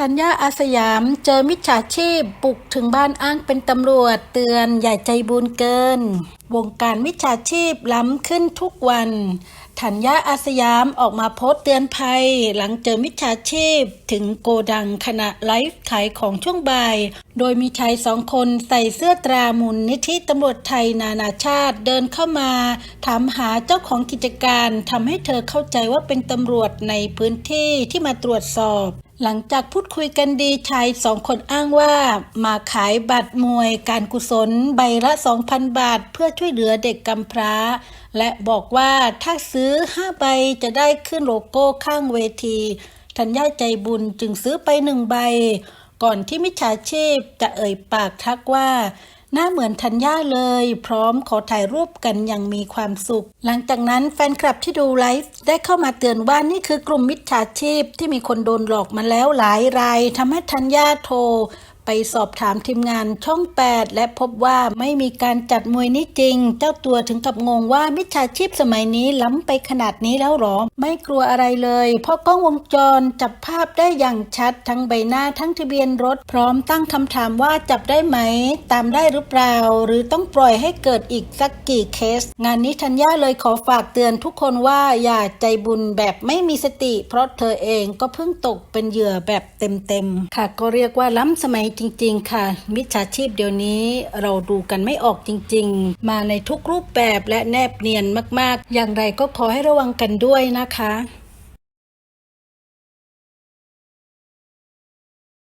ธัญญาอาสยาม เจอมิจฉาชีพบุกถึงบ้านอ้างเป็นตำรวจเตือนอย่าใจบุญเกิน วงการมิจฉาชีพล้ำขึ้นทุกวัน ธัญญาอาสยามออกมาโพสต์เตือนภัย หลังเจอมิจฉาชีพ ถึงโกดังขณะไลฟ์ขายของช่วงบ่าย โดยมีชายสองคนใส่เสื้อตรามูลนิธิตำรวจไทยนานาชาติเดินเข้ามา ถามหาเจ้าของกิจการทำให้เธอเข้าใจว่าเป็นตำรวจในพื้นที่ที่มาตรวจสอบ หลังจากพูดคุยกันดีชายสองคนอ้างว่ามาขายบัตรมวยการกุศลใบละ 2,000 บาท เพื่อช่วยเหลือเด็กกำพร้า และบอกว่าถ้าซื้อ 5 ใบจะได้ขึ้นโลโก้ข้างเวทีธัญญาใจบุญจึงซื้อไปหนึ่งใบ ก่อนที่มิจฉาชีพจะเอ่ยปากทักว่า หน้าเหมือนธัญญาเลย พร้อมขอถ่ายรูปกันอย่างมีความสุข หลังจากนั้นแฟนคลับที่ดูไลฟ์ได้เข้ามาเตือนว่านี่คือกลุ่มมิจฉาชีพที่มีคนโดนหลอกมาแล้วหลายรายทำให้ธัญญาโทร ไปสอบถามทีมงานช่อง 8 และพบว่าไม่มีการจัดมวยนี้จริง เจ้าตัวถึงกับงงว่ามิจฉาชีพสมัยนี้ล้ำไปขนาดนี้แล้วหรอ ไม่กลัวอะไรเลย เพราะกล้องวงจรจับภาพได้อย่างชัดทั้งใบหน้าทั้งทะเบียนรถ พร้อมตั้งคำถามว่าจับได้ไหม ตามได้หรือเปล่า หรือต้องปล่อยให้เกิดอีกสักกี่เคส งานนี้ธัญญาเลยขอฝากเตือนทุกคนว่าอย่าใจบุญแบบไม่มีสติ เพราะเธอเองก็เพิ่งตกเป็นเหยื่อแบบเต็มๆค่ะก็เรียกว่าล้ำสมัยจริง ๆ ค่ะ มิจฉาชีพเดี๋ยวนี้เราดูกันไม่ออกจริง ๆ มาในทุกรูปแบบและแนบเนียนมาก ๆ อย่างไรก็ขอให้ระวังกันด้วยนะคะ